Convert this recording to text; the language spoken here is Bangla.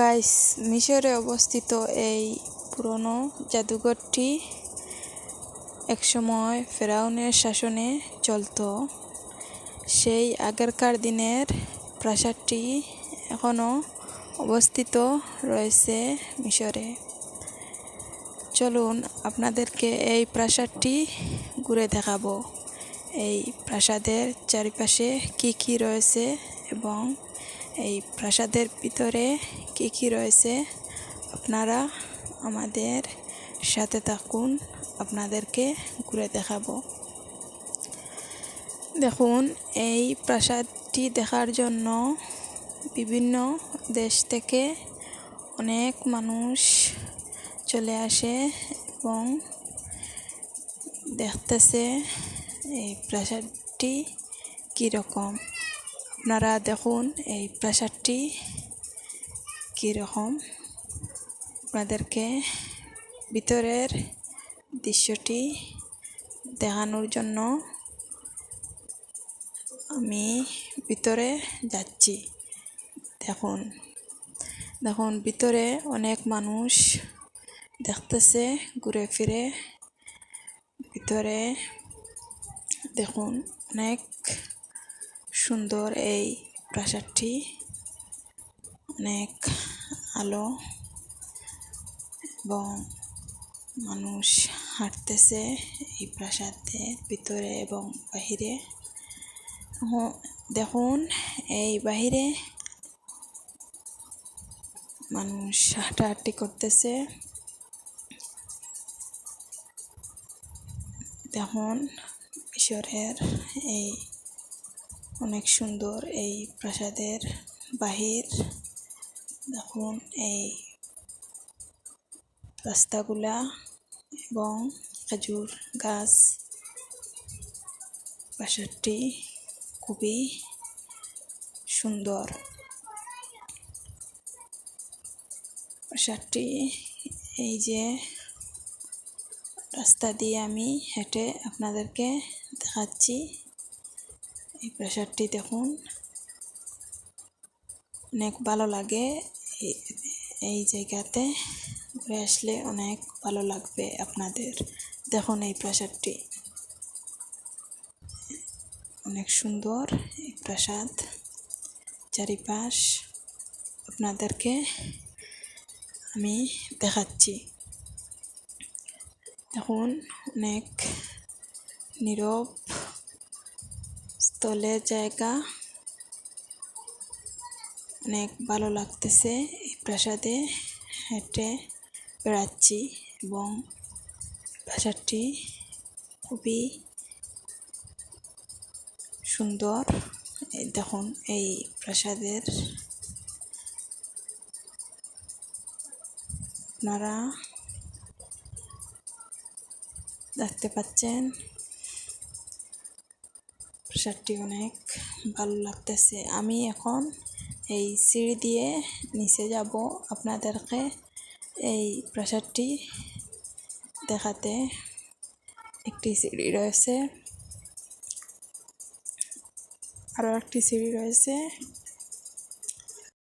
গাইস মিশরে অবস্থিত এই পুরনো জাদুঘরটি একসময় ফেরাউনের শাসনে চলতো। সেই আগেরকার দিনের প্রাসাদটি এখনও অবস্থিত রয়েছে মিশরে। চলুন আপনাদেরকে এই প্রাসাদটি ঘুরে দেখাবো। এই প্রাসাদের চারিপাশে কি কি রয়েছে এবং এই প্রাসাদের ভিতরে কি কি রয়েছে? আপনারা আমাদের সাথে থাকুন, আপনাদেরকে ঘুরে দেখাবো। দেখুন, এই প্রাসাদটি দেখার জন্য বিভিন্ন দেশ থেকে অনেক মানুষ চলে আসে এবং দেখতেছে এই প্রাসাদটি কীরকম। আপনারা দেখুন, এই প্রাসাদটি কীরকম। আপনাদেরকে ভিতরের দৃশ্যটি দেখানোর জন্য আমি ভিতরে যাচ্ছি। দেখুন দেখুন, ভিতরে অনেক মানুষ দেখতেছে ঘুরে ফিরে। ভিতরে দেখুন, অনেক সুন্দর এই প্রাসাদটি। অনেক আলো এবং মানুষ হাঁটতেছে এই প্রাসাদের ভিতরে এবং বাহিরে। দেখুন, এই বাহিরে মানুষ হাঁটাহাঁটি করতেছে। দেখুন, ঈশ্বরের এই অনেক সুন্দর এই প্রাসাদের বাহির। দেখুন এই রাস্তাগুলা এবং খেজুর গাছ। প্রাসাদটি খুবই সুন্দর। প্রাসাদটি এই যে রাস্তা দিয়ে আমি হেঁটে আপনাদেরকে দেখাচ্ছি। এই প্রেশারটি দেখুন। অনেক ভালো লাগে। এই জায়গাতে ঘুরে আসলে অনেক ভালো লাগবে আপনাদের। দেখুন এই প্রাসাদটি। অনেক সুন্দর এই প্রাসাদ। চারিপাশ আপনাদেরকে আমি দেখাচ্ছি। দেখুন, অনেক নীরব স্থলের জায়গা। অনেক ভালো লাগতেছে এই প্রাসাদে হেঁটে বেড়াচ্ছি এবং প্রাসাদটি খুবই সুন্দর। দেখুন, এই প্রাসাদের আপনারা দেখতে পাচ্ছেন। প্রেশারটি অনেক ভালো লাগতেছে। আমি এখন এই সিঁড়ি দিয়ে নিচে যাব আপনাদেরকে এই প্রাসাদটি দেখাতে। একটি সিঁড়ি রয়েছে। আরও একটি সিঁড়ি রয়েছে।